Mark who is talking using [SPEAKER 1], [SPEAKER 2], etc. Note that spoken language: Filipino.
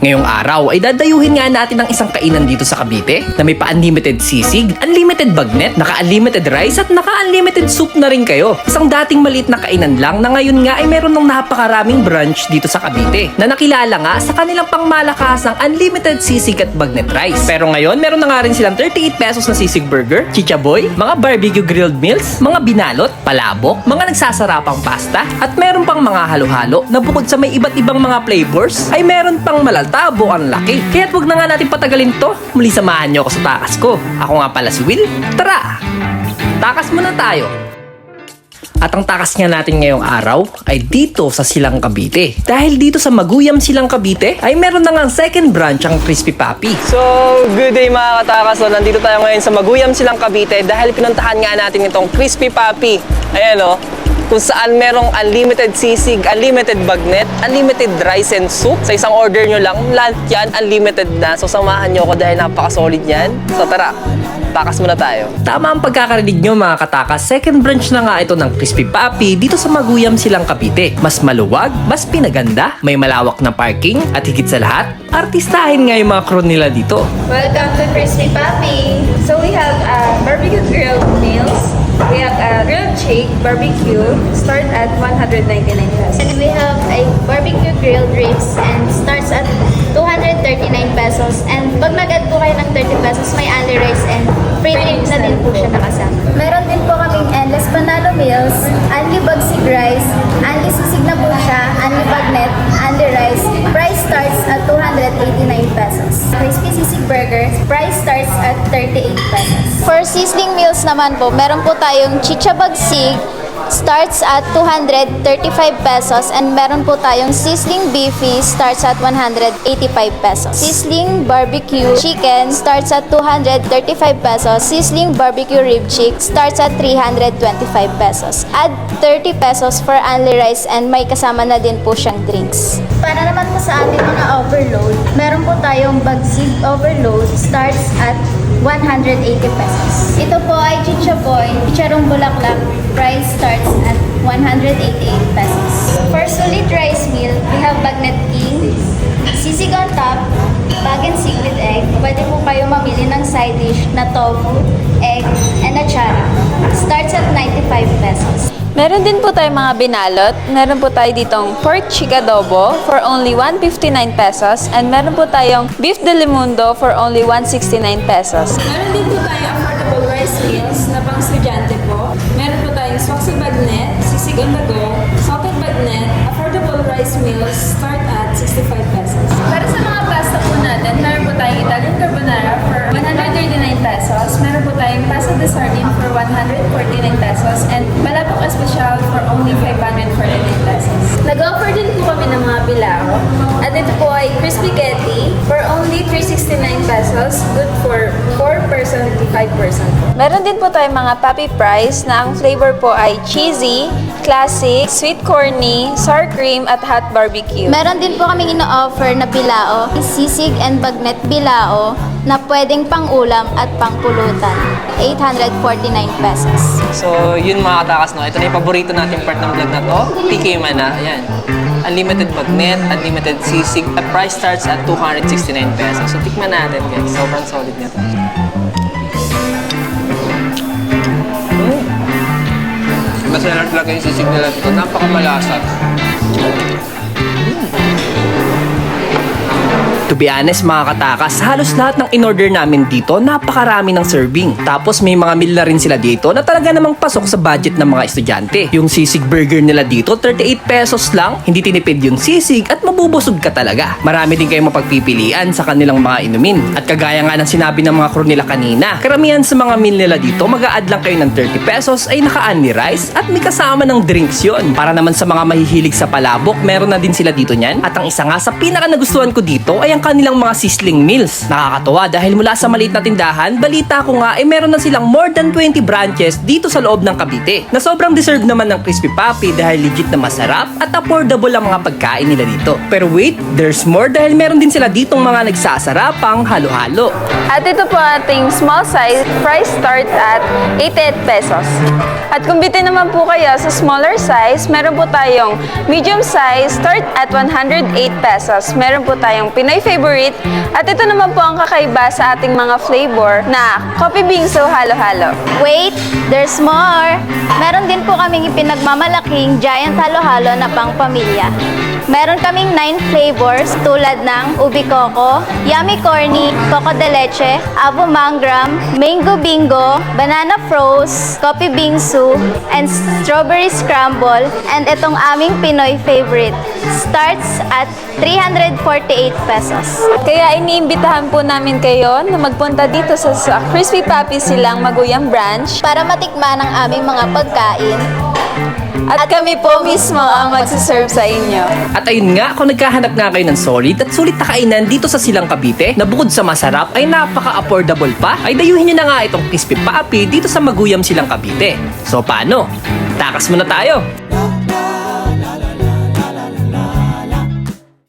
[SPEAKER 1] Ngayong araw ay dadayuhin nga natin ang isang kainan dito sa Cavite na may pa-unlimited sisig, unlimited bagnet, naka-unlimited rice at naka-unlimited soup na rin kayo. Isang dating maliit na kainan lang na ngayon nga ay meron ng napakaraming branch dito sa Cavite na nakilala nga sa kanilang pangmalakasang unlimited sisig at bagnet rice. Pero ngayon meron na nga rin silang 38 pesos na sisig burger, chichaboy, mga barbecue grilled meals, mga binalot, palabok, mga nagsasarapang pasta at meron pang mga halo-halo na bukod sa may iba't ibang mga flavors ay meron pang malaltabo ang laki. Kaya't wag na nga natin patagalin to. Muli samahan niyo ako sa takas ko. Ako nga pala si Will. Tara! Takas muna tayo. At ang takas nga natin ngayong araw ay dito sa Silang Cavite. Dahil dito sa Maguyam Silang Cavite ay meron na nga second branch ang Crispy Papi.
[SPEAKER 2] So, good day mga katakas. So, nandito tayo ngayon sa Maguyam Silang Cavite dahil pinuntahan nga natin itong Crispy Papi. Ayan o. Kung saan merong unlimited sisig, unlimited bagnet, unlimited rice and soup. Sa isang order nyo lang, lahat yan unlimited na. So, samahan nyo ako dahil napaka-solid yan. So, tara. Takas muna tayo.
[SPEAKER 1] Tama ang pagkakarinig nyo mga katakas, second branch na nga ito ng Crispy Papi dito sa Maguyam Silang Cavite. Mas maluwag, mas pinaganda, may malawak na parking, at higit sa lahat, artistahin nga yung mga crew nila dito.
[SPEAKER 3] Welcome to Crispy Papi. So we have uh, barbecue have a grilled chick barbecue. Start at 199 pesos.
[SPEAKER 4] And we have a barbecue grilled ribs and starts at 239 pesos. And pag nag-add po kayo ng 30 pesos, may only rice and free drink na din po siya meals naman po, meron po tayong chicha bagsig, starts at 235 pesos and meron po tayong sizzling beefy starts at 185 pesos. Sizzling barbecue chicken starts at 235 pesos. Sizzling barbecue rib chick starts at 325 pesos. Add 30 pesos for only rice and may kasama na din po siyang drinks. Para naman po sa ating mga overload, meron po tayong bagsig overload starts at 180 pesos. Ito po ay chichaboy, chicharong bulaklak, price starts at 188 pesos. For solid rice meal, we have Bagnet King, sisig on top, bag and sig with egg. Pwede po kayo mamili ng side dish na tofu, egg, and achara.
[SPEAKER 5] Meron din po tayong mga binalot. Meron po tayo ditong pork chicadobo for only 159 pesos. And meron po tayong beef de limundo for only 169 pesos.
[SPEAKER 6] Meron din po tayo affordable rice meals na pang estudyante po. Meron po tayong swaksi bagnet, sisig on the go, salted bagnet, affordable rice meals start at 65 pesos.
[SPEAKER 3] Para sa mga pasta po natin, meron po tayong Italian carbonara for 139 pesos. Meron po tayong pasta de sardine for 149 pesos. And balabok espesyal for only 549 pesos. Nag-offer din po kami ng mga bilao. At ito po ay crispy getty for only 369 pesos. Good for 4 person to 5 person.
[SPEAKER 5] Meron din po tayong mga papi fries na ang flavor po ay cheesy, classic, sweet corny, sour cream, at hot barbecue.
[SPEAKER 4] Meron din po kaming ino-offer na bilao, sisig and bagnet bilao na pwedeng pang-ulam at pang-pulutan. 849 pesos.
[SPEAKER 2] So, yun mga katakas, no? Ito na yung paborito natin part ng vlog na to. PK Mana. Ayan. Unlimited bagnet, unlimited sisig. At price starts at 269 pesos. So, tikman natin, guys. Sobrang solid nito. Mm. Masarap talaga yung sisig nila dito. Napakamalasa.
[SPEAKER 1] To be honest mga katakas, halos lahat ng in-order namin dito, napakarami ng serving. Tapos may mga meal na rin sila dito na talaga namang pasok sa budget ng mga estudyante. Yung sisig burger nila dito, 38 pesos lang, hindi tinipid yung sisig at mabubusog ka talaga. Marami din kayong mapagpipilian sa kanilang mga inumin. At kagaya nga ng sinabi ng mga crew nila kanina, karamihan sa mga meal nila dito, mag-a-add lang kayo ng 30 pesos ay nakaan ni rice at may kasama ng drinks yon. Para naman sa mga mahihilig sa palabok, meron na din sila dito niyan. At ang isa nga sa pinaka nagustuhan ko dito ay ang kanilang mga sizzling meals. Nakakatuwa dahil mula sa maliit na tindahan, balita ko nga ay meron na silang more than 20 branches dito sa loob ng Cavite. Na sobrang deserve naman ng Crispy Papi dahil legit na masarap at affordable ang mga pagkain nila dito. Pero wait, there's more dahil meron din sila ditong mga nagsasarapang halo-halo.
[SPEAKER 5] At ito po ating small size, price start at 88 pesos. At kung bitin naman po kayo sa smaller size, meron po tayong medium size, start at 108 pesos. Meron po tayong Pinoy favorite. At ito naman po ang kakaiba sa ating mga flavor na coffee bingso halo-halo.
[SPEAKER 4] Wait, there's more! Meron din po kaming ipinagmamalaking giant halo-halo na pang pamilya. Meron kaming 9 flavors tulad ng ubi coco, yummy corny, coco de leche, avo mangram, mango bingo, banana froze, coffee bingsu, and strawberry scramble. And itong aming Pinoy favorite starts at 348 pesos.
[SPEAKER 5] Kaya iniimbitahan po namin kayo na magpunta dito sa, sa Crispy Papi Silang Maguyang Branch
[SPEAKER 4] Para matikman ang aming mga pagkain,
[SPEAKER 5] at kami po mismo ang magsiserve sa inyo.
[SPEAKER 1] At ayun nga, kung nagkahanap nga kayo ng solid at sulit na kainan dito sa Silang Cavite, na bukod sa masarap ay napaka-affordable pa, ay dayuhin nyo na nga itong Crispy Papi dito sa Maguyam Silang Cavite. So paano? Takas muna tayo!